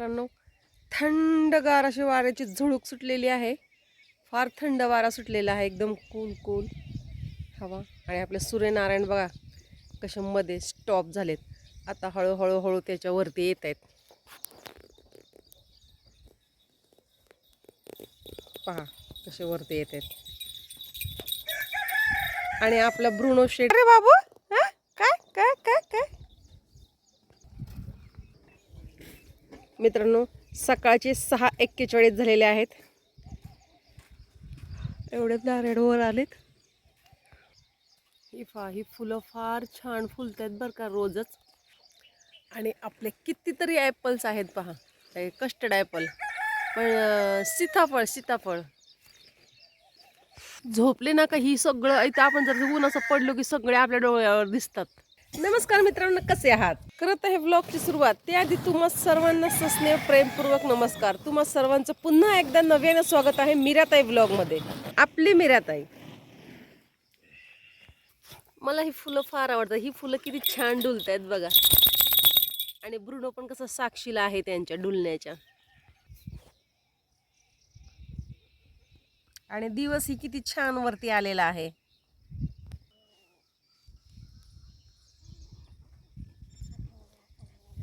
मित्रांनो थंडगार अशी वाऱ्याची झुळूक सुटलेली आहे. फार थंड वारा सुटलेला आहे एकदम कूल कूल हवा. आणि आपले सूर्यनारायण बघा कसे मध्ये स्टॉप झालेत. आता हळूहळू हळू त्याच्यावरती येत आहेत. पहा कसे वरती येत आहेत. आणि आपला ब्रुनो शेट अरे बाबू हा? काय काय काय काय मित्रांनो सकाळचे सहा एक्केचाळीस झालेले आहेत. एवढे नारेडवर आलेत. ही फा ही फुलं फार छान फुलत आहेत बरं का रोजच. आणि आपले कितीतरी ॲपल्स आहेत पहा. कस्टर्ड ॲपल पण सीताफळ सीताफळ. झोपले ना का ही सगळं? इथं आपण जर ऊन असं पडलो की सगळे आपल्या डोळ्यावर दिसतात. नमस्कार मित्रांनो कसे आहात? करत आहे ब्लॉगची सुरुवात. त्याआधी तुम्हा सर्वांना सस्नेह प्रेमपूर्वक नमस्कार. तुम्हा सर्वांचं पुन्हा एकदा नव्यानं स्वागत आहे मीराताई ब्लॉगमध्ये. आपली मीराताई. मला ही फुलं फार आवडतात. ही फुलं किती छान डुलत आहेत बघा. आणि ब्रुनो पण कसं साक्षीला आहे त्यांच्या डुलण्याच्या. आणि दिवस ही किती छान वरती आलेला आहे.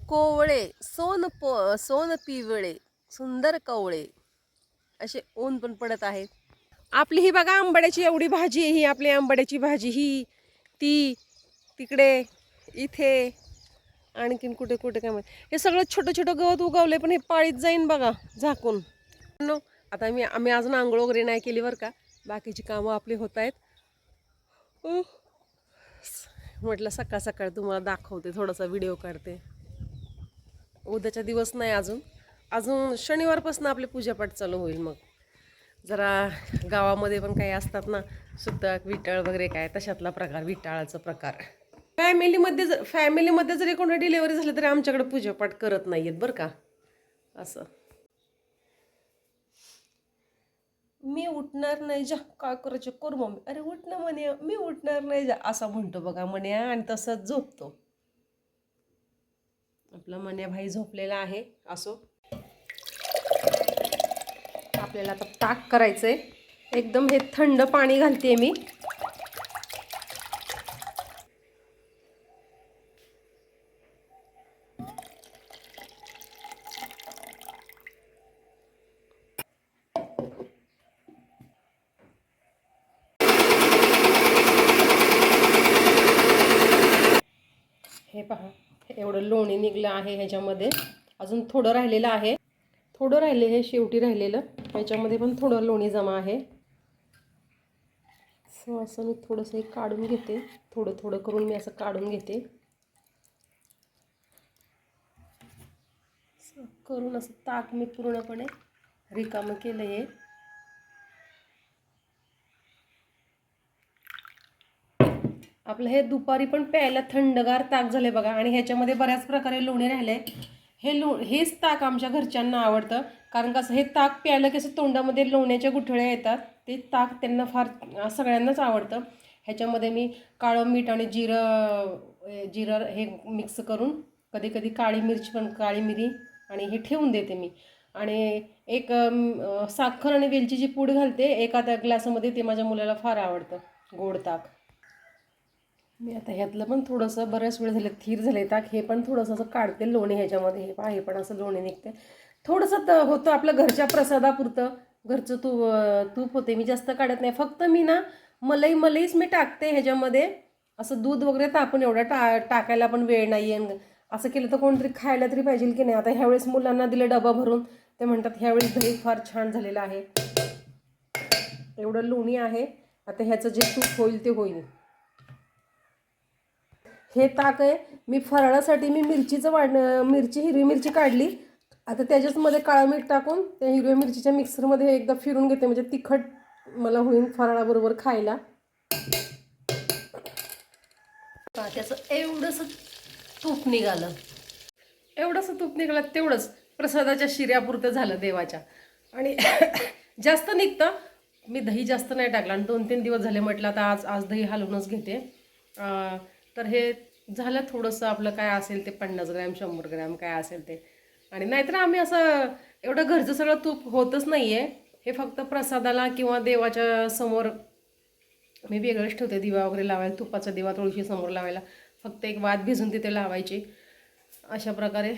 कोवळे सोन प सोन पिवळे सुंदर कवळे असे ऊन पण पडत आहेत. आपली ही बघा आंबाड्याची एवढी भाजी आहे ही आपली आंबाड्याची भाजी ही ती तिकडे इथे आणखीन कुठे कुठे काय माहीत. हे सगळं छोटं छोटं गवत उगवले पण हे पाळीत जाईन बघा झाकून. नो आता मी आम्ही अजून आंघोळ वगैरे नाही केली बरं का. बाकीची कामं आपली होत आहेत. म्हटलं सकाळ सकाळ तुम्हाला दाखवते थोडासा व्हिडिओ काढते. उद्याचा दिवस नाही अजून. अजून शनिवारपासून आपली पूजापाठ चालू होईल मग. जरा गावामध्ये पण काही असतात ना सुतक विटाळ वगैरे काय तशातला प्रकार विटाळाचा प्रकार. फॅमिलीमध्ये जर फॅमिलीमध्ये जरी कोणा डिलेवरी झाली तरी आमच्याकडे पूजापाठ करत नाही आहेत बरं का. असं. मी उठणार नाही जा. काय करायचं? कर मम्मी. अरे उठ ना म्हणे. मी उठणार नाही जा. असं म्हणतो बघा म्हणे. आणि तसंच झोपतो. आपला मन्या भाई झोपलेला आहे असो. आपल्याला आता ताक करायचं आहे एकदम हे थंड पाणी घालते मी हे पहा एवढं लोणी निघलं आहे ह्याच्यामध्ये. अजून थोडं राहिलेलं आहे. थोडं राहिले हे शेवटी राहिलेलं. ह्याच्यामध्ये पण थोडं लोणी जमा आहे. सो असं मी थोडंसं एक काढून घेते. थोडं थोडं करून मी असं काढून घेते. करून असं ताक मी पूर्णपणे रिकामं केलं आहे आपलं हे दुपारी पण प्यायला थंडगार ताक झाले बघा. आणि ह्याच्यामध्ये बऱ्याच प्रकारे लोणी राहिले हे लो हेच ताक आमच्या घरच्यांना आवडतं. कारण कसं हे ताक प्यायला कसं तोंडामध्ये लोण्याच्या गुठळ्या येतात. ते ताक त्यांना फार सगळ्यांनाच आवडतं. ह्याच्यामध्ये मी काळं मीठ आणि जिरं जिरं हे मिक्स करून कधी कधी काळी मिरची पण काळी मिरी आणि हे ठेवून देते मी. आणि एक साखर आणि वेलचीची पूड घालते. एका त्या ग्लासामध्ये ते माझ्या मुलाला फार आवडतं. गोड ताक. मी आता ह्यातलं पण थोडंसं बऱ्याच वेळ झाले थीर झाले ताक हे पण थोडंसं असं काढते लोणी ह्याच्यामध्ये हे पहा हे पण असं लोणी निघते. थोडंसं तर होतं आपलं घरच्या प्रसादापुरतं. घरचं तू तूप होते मी जास्त काढत नाही. फक्त मी ना मलई मलईच मी टाकते ह्याच्यामध्ये. असं दूध वगैरे तापून एवढं टा टाकायला पण वेळ नाही आहे असं केलं तर कोणतरी खायला तरी पाहिजे की नाही. आता ह्यावेळेस मुलांना दिलं डबा भरून ते म्हणतात ह्यावेळेस दही फार छान झालेलं आहे. एवढं लोणी आहे. आता ह्याचं जे तूप होईल ते होईल. हे ताक आहे. मी फराळासाठी मी मिरचीचं वाढ मिरची हिरवी मिरची काढली. आता त्याच्याचमध्ये काळं मीठ टाकून त्या हिरव्या मिरचीच्या मिक्सरमध्ये एकदा फिरून घेते. म्हणजे तिखट मला होईल फराळाबरोबर खायला. त्याचं एवढंसं तूप निघालं. एवढंसं तूप निघालं तेवढंच प्रसादाच्या शिऱ्यापुरतं झालं देवाच्या. आणि जास्त निघतं. मी दही जास्त नाही टाकलं. आणि दोन तीन दिवस झाले म्हटलं आता आज आज दही हलवूनच घेते. अं, तर हे झालं थोडंसं आपलं काय असेल ते पन्नास ग्रॅम शंभर ग्रॅम काय असेल ते. आणि नाहीतर आम्ही असं एवढं घरचं सगळं तूप होतच नाही आहे हे फक्त प्रसादाला किंवा देवाच्या समोर मी वेगळंच ठेवते दिवा वगैरे लावायला तुपाचा दिवा तुळशी समोर लावायला. फक्त एक वाद भिजून तिथे लावायची. अशा प्रकारे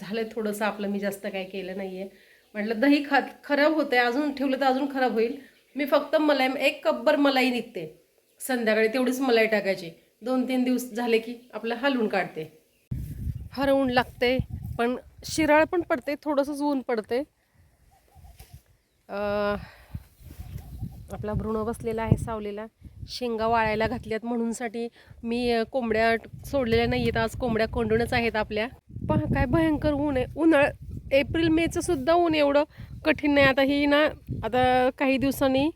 झालं थोडंसं आपलं मी जास्त काय केलं नाही आहे म्हटलं दही खा खराब होतं आहे अजून ठेवलं तर अजून खराब होईल. मी फक्त मलाई एक कपभर मलाई निघते. संध्याकाळी तेवढीच मलाई टाकायची. दोन तीन दिवस झाले की आपलं हलवून काढते. फार ऊन लागते पण शिराळ पण पडते थोडंसंच ऊन पडते. आपला भ्रूण बसलेला आहे सावलेला. शेंगा वाळायला घातल्यात म्हणूनसाठी मी कोंबड्या सोडलेल्या नाही आहेत आज कोंबड्या कोंडूनच आहेत आपल्या. पहा काय भयंकर ऊन आहे. उन्हाळ एप्रिल मेचं सुद्धा ऊन एवढं कठीण नाही. आता ही ना आता काही दिवसांनी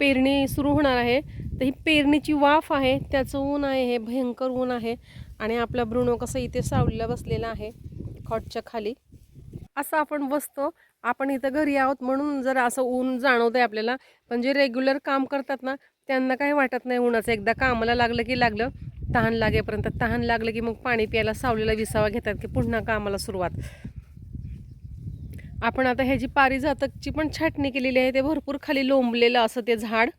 पेरणी सुरू होणार आहे. तर ही पेरणीची वाफ आहे त्याचं ऊन आहे हे भयंकर ऊन आहे आणि आपला भ्रूण कसं इथे सावलीला बसलेला आहे खॉटच्या खाली. असं आपण बसतो आपण इथं घरी आहोत म्हणून जर असं ऊन जाणवतं आहे आपल्याला पण जे रेग्युलर काम करतात ना त्यांना काही वाटत नाही उन्हाचं. एकदा कामाला लागलं की लागलं तहान लागेपर्यंत तहान लागलं की मग पाणी प्यायला सावलीला विसावा घेतात की पुन्हा कामाला सुरुवात. आपण आता ह्याची पारिजातकची पण छाटणी केलेली आहे ते भरपूर खाली लोंबलेलं असं ते झाड.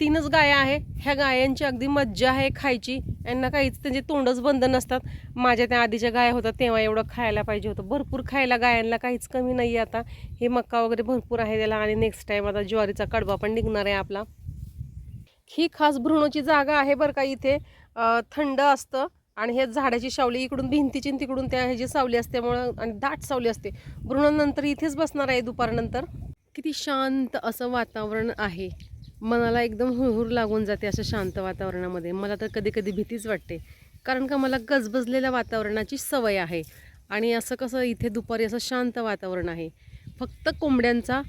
तीनच गाया आहे ह्या गायांची अगदी मज्जा आहे खायची. यांना काहीच त्यांचे तोंडच बंद नसतात. माझ्या त्या आधीच्या गाया होत्या तेव्हा एवढं खायला पाहिजे होतं. भरपूर खायला गायांना काहीच कमी नाही आहे आता. हे मक्का वगैरे भरपूर आहे त्याला आणि नेक्स्ट टाईम आता ज्वारीचा कडवा पण निघणार आहे आपला. ही खास भ्रूणाची जागा आहे बरं का इथे. थंड असतं आणि हे झाडाची सावली इकडून भिंतीची तिकडून त्या ह्याची सावली असल्यामुळं आणि दाट सावली असते. भ्रूणानंतर इथेच बसणार आहे दुपारनंतर. किती शांत असं वातावरण आहे. मनाला एकदम हुरहुर लागून जाते असं शांत वातावरणामध्ये. मला तर कधी कधी भीतीच वाटते. कारण का मला गजबजलेल्या वातावरणाची सवय आहे. आणि असं कसं इथे दुपारी असं शांत वातावरण आहे. फक्त कोंबड्यांचा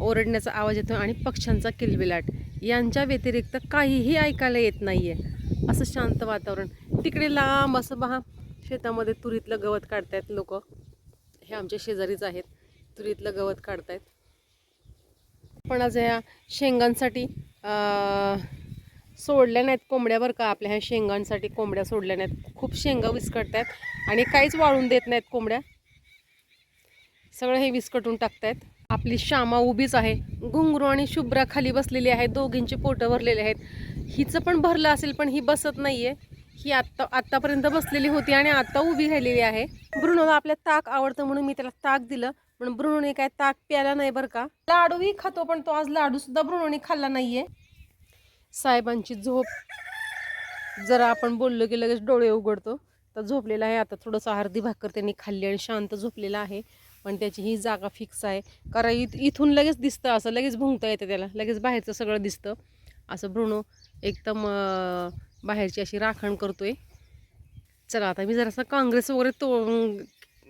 ओरडण्याचा आवाज येतो आणि पक्ष्यांचा किलबिलाट. यांच्या व्यतिरिक्त काहीही ऐकायला येत नाही आहे असं शांत वातावरण. तिकडे लांब असं पहा. शेतामध्ये तुरीतलं गवत काढतायत लोक. हे आमच्या शेजारीच आहेत. तुरीतलं गवत काढतायत. पण आज ह्या शेंगांसाठी सोडल्या नाहीत कोंबड्या बरं का. आपल्या ह्या शेंगांसाठी कोंबड्या सोडल्या नाहीत. खूप शेंगा विस्कटतायत आणि काहीच वाळून देत नाहीत कोंबड्या. सगळं हे विस्कटून टाकतायत. आपली श्यामा उभीच आहे. घुंगरू आणि शुभ्रा खाली बसलेली आहे दोघींची पोटं भरलेली आहेत. हिचं पण भरलं असेल पण ही बसत नाहीये. ही आत्ता आत्तापर्यंत बसलेली होती आणि आता उभी राहिलेली आहे. ब्रुनोला आपल्या ताक आवडतं म्हणून मी त्याला ताक दिलं. पण ब्रुनोने काय ताक प्याला नाही बरं का. लाडूही खातो पण तो आज लाडू सुद्धा ब्रुनोने खाल्ला नाहीये. साहेबांची झोप. जरा आपण बोललो की लगेच डोळे उघडतो. तर झोपलेला आहे आता थोडंसं अर्धी भाकर त्यांनी खाल्ली आणि शांत झोपलेला आहे. पण त्याची ही जागा फिक्स आहे. कारण इथ इथून लगेच दिसतं असं लगेच भुंकता येतं त्याला. लगेच बाहेरचं सगळं दिसतं. असं भ्रूण एकदम बाहेरची अशी राखण करतोय. चला आता मी जरासं काँग्रेस वगैरे तो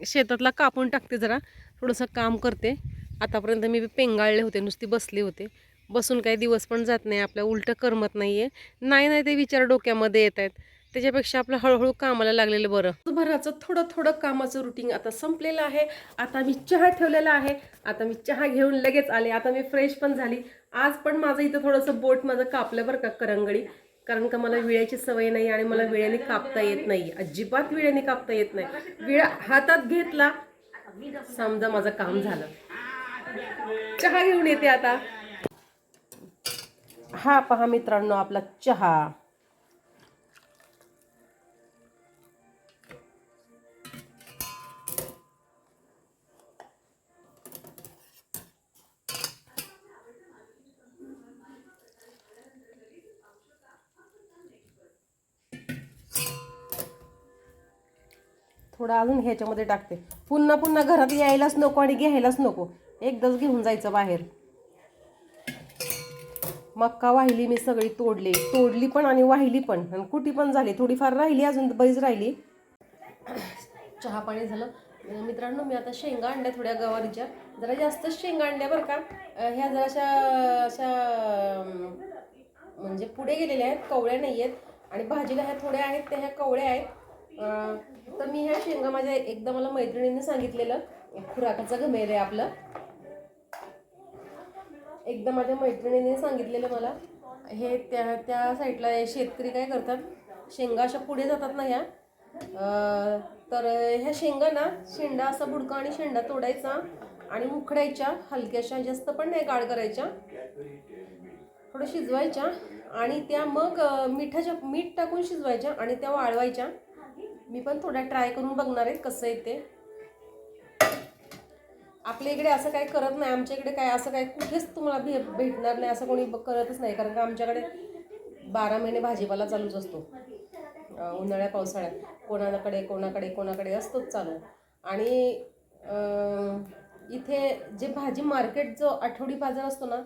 शेतातला कापून टाकते जरा. थोडंसं काम करते. आतापर्यंत मी पेंगाळले होते नुसती बसले होते. बसून काही दिवस पण जात नाही आपल्या उलटं करमत नाही आहे नाही नाही ते विचार डोक्यामध्ये येत आहेत. त्याच्यापेक्षा आपलं हळूहळू कामाला लागलेलं बरं. दिवसभराचं थोडं थोडं कामाचं रुटीन आता संपलेलं आहे. आता मी चहा ठेवलेला आहे. आता मी चहा घेऊन लगेच आले. आता मी फ्रेश पण झाली. आज पण माझं इथं थोडंसं बोट माझं कापलं बरं का करंगडी. कारण का मला विळ्याची सवय नाही आणि मला विळ्याने कापता येत नाही. अजिबात विळ्याने कापता येत नाही. विळा हातात घेतला समजा माझं काम झालं. चहा घेऊन येते आता. हा पहा मित्रांनो आपला चहा. थोडा अजून ह्याच्यामध्ये टाकते. पुन्हा पुन्हा घरात यायलाच नको आणि घ्यायलाच नको. एकदाच घेऊन जायचं बाहेर. मक्का वाहिली मी सगळी तोडली. तोडली पण आणि वाहिली पण. आणि कुटी पण झाली. थोडीफार राहिली अजून बरीच राहिली. चहा पाणी झालं. मित्रांनो मी आता शेंगा आणल्या थोड्या गवारीच्या. जरा जास्तच शेंगा आणल्या बरं का. ह्या जराशा अशा म्हणजे पुढे गेलेल्या आहेत. कवळ्या नाही आहेत. आणि भाजीला ह्या थोड्या आहेत त्या ह्या कवळ्या आहेत. तर मी ह्या शेंगा माझ्या एकदा मला मैत्रिणीने सांगितलेलं. खुराकाचं घमेर आहे आपलं. एकदा माझ्या मैत्रिणीने सांगितलेलं मला. हे त्या त्या साईडला शेतकरी काय करतात? शेंगा अशा पुढे जातात ना ह्या. तर ह्या शेंगा ना शेंडा असा बुडका आणि शेंडा तोडायचा आणि उखडायच्या. हलक्याशा जास्त पण नाही गाळ करायच्या. थोडं शिजवायच्या आणि त्या मग मिठाच्या मीठ टाकून शिजवायच्या आणि त्या वाळवायच्या. मी पण थोड्या ट्राय करून बघणार आहे कसं येते आपल्या इकडे असं काही करत नाही आमच्या इकडे काय असं काय कुठेच तुम्हाला भे भेटणार नाही असं कोणी करतच नाही. कारण का आमच्याकडे बारा महिने भाजीपाला चालूच असतो. उन्हाळ्या पावसाळ्यात कोणाकडे कोणाकडे कोणाकडे असतोच चालू. आणि इथे जे भाजी मार्केट जो आठवडी बाजार असतो ना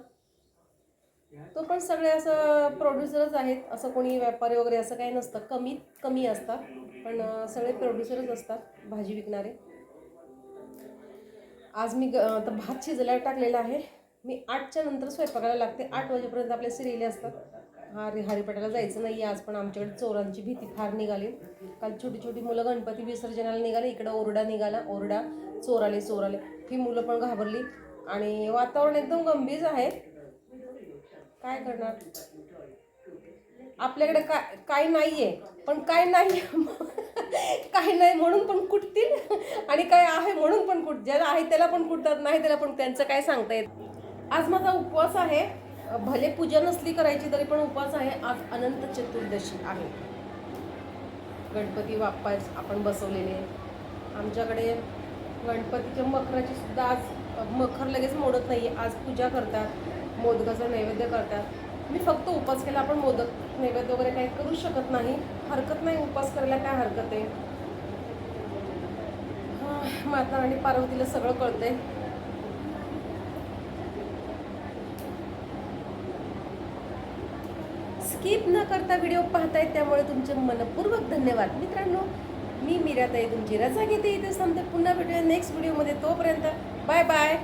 तो पण सगळे असं प्रोड्युसरच आहेत. असं कोणी व्यापारी वगैरे असं काही नसतं. कमीत कमी असतात. पण सगळे प्रोड्युसरच असतात भाजी विकणारे. आज मी ग- आता भात शिजायला टाकलेला आहे. मी आठच्या नंतर स्वयंपाकाला लागते. आठ वाजेपर्यंत आपल्या सिरियली असतात. हा हरिपाठाला जायचं नाही आज पण आमच्याकडे चोरांची भीती फार निघाली. काल छोटी छोटी मुलं गणपती विसर्जनाला निघाली. इकडं ओरडा निघाला. ओरडा चोर आले चोर आले ही मुलं पण घाबरली. आणि वातावरण एकदम गंभीर आहे. काय करणार? आपल्याकडे काय काय नाहीये पण काय नाही काय नाही म्हणून पण कुटतील आणि काय आहे म्हणून पण कुट ज्याला आहे त्याला पण कुटतात नाही त्याला पण त्यांचं काय सांगता येत? आज माझा उपवास आहे. भले पूजा नसली करायची तरी पण उपवास आहे. आज अनंत चतुर्दशी आहे. गणपती बाप्पा आपण बसवलेले. आमच्याकडे गणपतीच्या मखराची सुद्धा आज मखर लगेच मोडत नाही आज पूजा करतात मोदकाचा नैवेद्य करतात. मी फक्त उपास केला आपण मोदक नैवेद्य वगैरे काही करू शकत नाही. हरकत नाही उपास करायला काय हरकत आहे? माता आणि पार्वतीला सगळं कळतंय. स्किप न करता व्हिडिओ पाहताय त्यामुळे तुमचे मनपूर्वक धन्यवाद. मित्रांनो मी मीराताई तुमची रजा घेते इथे सांगते पुन्हा भेटूया नेक्स्ट व्हिडिओमध्ये तोपर्यंत बाय बाय